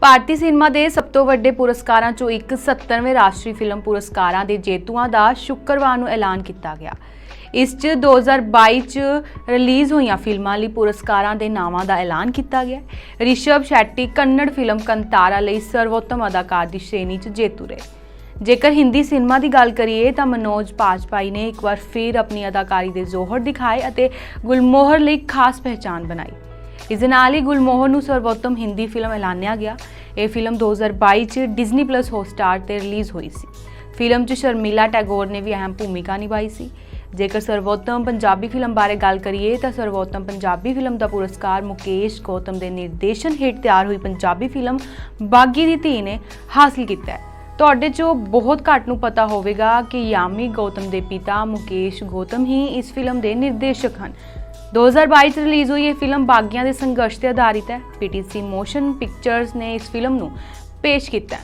ਭਾਰਤੀ cinema ਦੇ ਸਭ ਤੋਂ ਵੱਡੇ ਪੁਰਸਕਾਰਾਂ ਚੋਂ ਇੱਕ 77ਵੇਂ ਰਾਸ਼ਟਰੀ ਫਿਲਮ ਪੁਰਸਕਾਰਾਂ ਦੇ ਜੇਤੂਆਂ ਦਾ ਸ਼ੁੱਕਰਵਾਰ ਨੂੰ ਐਲਾਨ ਕੀਤਾ ਗਿਆ। ਇਸ 'ਚ 2022 'ਚ ਰਿਲੀਜ਼ ਹੋਈਆਂ ਫਿਲਮਾਂ ਲਈ ਪੁਰਸਕਾਰਾਂ ਦੇ ਨਾਵਾਂ ਦਾ ਐਲਾਨ ਕੀਤਾ ਗਿਆ। ਰਿਸ਼ਵ ਸ਼ੈੱਟੀ ਕੰਨੜ ਫਿਲਮ ਕੰਤਾਰਾ ਲਈ ਸਰਵੋਤਮ ਅਦਾਕਾਰ ਦੀ ਸ਼੍ਰੇਣੀ 'ਚ ਜੇਤੂ ਰਹੇ। ਜੇਕਰ ਹਿੰਦੀ ਸਿਨੇਮਾ ਦੀ ਗੱਲ ਕਰੀਏ ਤਾਂ ਮਨੋਜ ਪਾਜਪਾਈ ਨੇ ਇੱਕ ਵਾਰ ਫਿਰ ਆਪਣੀ ਅਦਾਕਾਰੀ ਦੇ ਜ਼ੋਹਰ ਦਿਖਾਏ ਅਤੇ ਗੁਲਮੋਹਰ ਲਈ ਖਾਸ ਪਹਿਚਾਨ ਬਣਾਈ। ਇਸ ਦੇ ਨਾਲ ਹੀ ਗੁਲਮੋਹਰ ਨੂੰ ਸਰਵੋਤਮ ਹਿੰਦੀ ਫਿਲਮ ਐਲਾਨਿਆ ਗਿਆ। ਇਹ ਫਿਲਮ 2022 ਚ ਡਿਜ਼ਨੀ ਪਲੱਸ ਹੌਟਸਟਾਰ ਤੇ ਰਿਲੀਜ਼ ਹੋਈ ਸੀ। ਫਿਲਮ 'ਚ ਸ਼ਰਮੀਲਾ ਟੈਗੋਰ ਨੇ ਵੀ ਅਹਿਮ ਭੂਮਿਕਾ ਨਿਭਾਈ ਸੀ। ਜੇਕਰ ਸਰਵੋਤਮ ਪੰਜਾਬੀ ਫਿਲਮ ਬਾਰੇ ਗੱਲ ਕਰੀਏ ਤਾਂ ਸਰਵੋਤਮ ਪੰਜਾਬੀ ਫਿਲਮ ਦਾ ਪੁਰਸਕਾਰ ਮੁਕੇਸ਼ ਗੌਤਮ ਦੇ ਨਿਰਦੇਸ਼ਨ ਹੇਠ ਤਿਆਰ ਹੋਈ ਪੰਜਾਬੀ ਫਿਲਮ ਬਾਗੀ ਦੀ ਧੀ ਨੇ ਹਾਸਲ ਕੀਤਾ ਹੈ। ਤੁਹਾਡੇ ਚੋਂ ਬਹੁਤ ਘੱਟ ਨੂੰ ਪਤਾ ਹੋਵੇਗਾ ਕਿ ਯਾਮੀ ਗੌਤਮ ਦੇ ਪਿਤਾ ਮੁਕੇਸ਼ ਗੌਤਮ ਹੀ ਇਸ ਫਿਲਮ ਦੇ ਨਿਰਦੇਸ਼ਕ ਹਨ। 2022 ਚ ਰਿਲੀਜ਼ ਹੋਈ ਇਹ ਫਿਲਮ ਬਾਗੀਆਂ ਦੇ ਸੰਘਰਸ਼ ਤੇ ਆਧਾਰਿਤ ਹੈ। ਪੀਟੀਸੀ ਮੋਸ਼ਨ ਪਿਕਚਰਜ਼ ਨੇ ਇਸ ਫਿਲਮ ਨੂੰ ਪੇਸ਼ ਕੀਤਾ